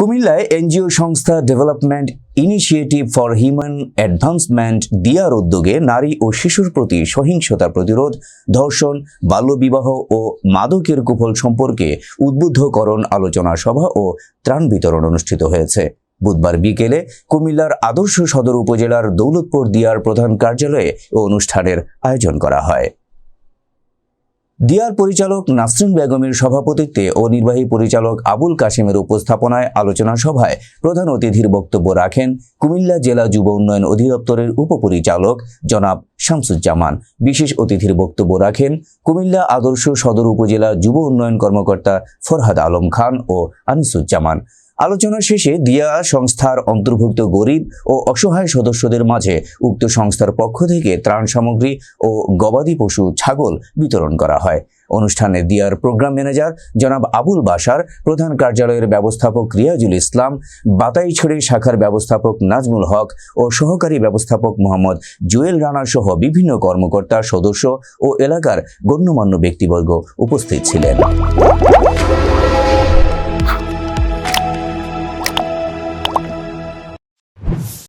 কুমিল্লায় এনজিও সংস্থা development initiative for human advancement দিয়ার উদ্যোগে নারী ও শিশুর প্রতি সহিংসতা প্রতিরোধ, ধর্ষণ, বাল্যবিবাহ ও মাদকের কুফল সম্পর্কে উদ্বুদ্ধকরণ আলোচনা সভা ও ত্রাণ বিতরণ অনুষ্ঠিত হয়েছে। বুধবার বিকেলে কুমিল্লার আদর্শ সদর উপজেলার দৌলতপুর দিয়ার প্রধান কার্যালয়ে ও অনুষ্ঠানের আয়োজন করা হয়। দিয়ার পরিচালক নাসরিন বেগমের সভাপতিত্বে ও নির্বাহী পরিচালক আবুল কাশিমের উপস্থাপনায় আলোচনা সভায় প্রধান অতিথির বক্তব্য রাখেন কুমিল্লা জেলা যুব উন্নয়ন অধিদপ্তরের উপপরিচালক জনাব শামসুজ্জামান। বিশেষ অতিথির বক্তব্য রাখেন কুমিল্লা আদর্শ সদর উপজেলা যুব উন্নয়ন কর্মকর্তা ফরহাদ আলম খান ও আনিসুজ্জামান। আলোচনা শেষে দিয়া সংস্থার অন্তর্ভুক্ত গরিব ও অসহায় সদস্যদের মাঝে উক্ত সংস্থার পক্ষ থেকে ত্রাণ সামগ্রী ও গবাদি পশু ছাগল বিতরণ করা হয়। অনুষ্ঠানে দিয়ার প্রোগ্রাম ম্যানেজার জনাব আবুল বাসার প্রধান কার্যালয়ের ব্যবস্থাপক রিয়াজুল ইসলাম, বাতাইছড়ি শাখার ব্যবস্থাপক নাজমুল হক ও সহকারী ব্যবস্থাপক মোহাম্মদ জুয়েল রানা সহ বিভিন্ন কর্মকর্তা সদস্য ও এলাকার গণ্যমান্য ব্যক্তিবর্গ উপস্থিত ছিলেন।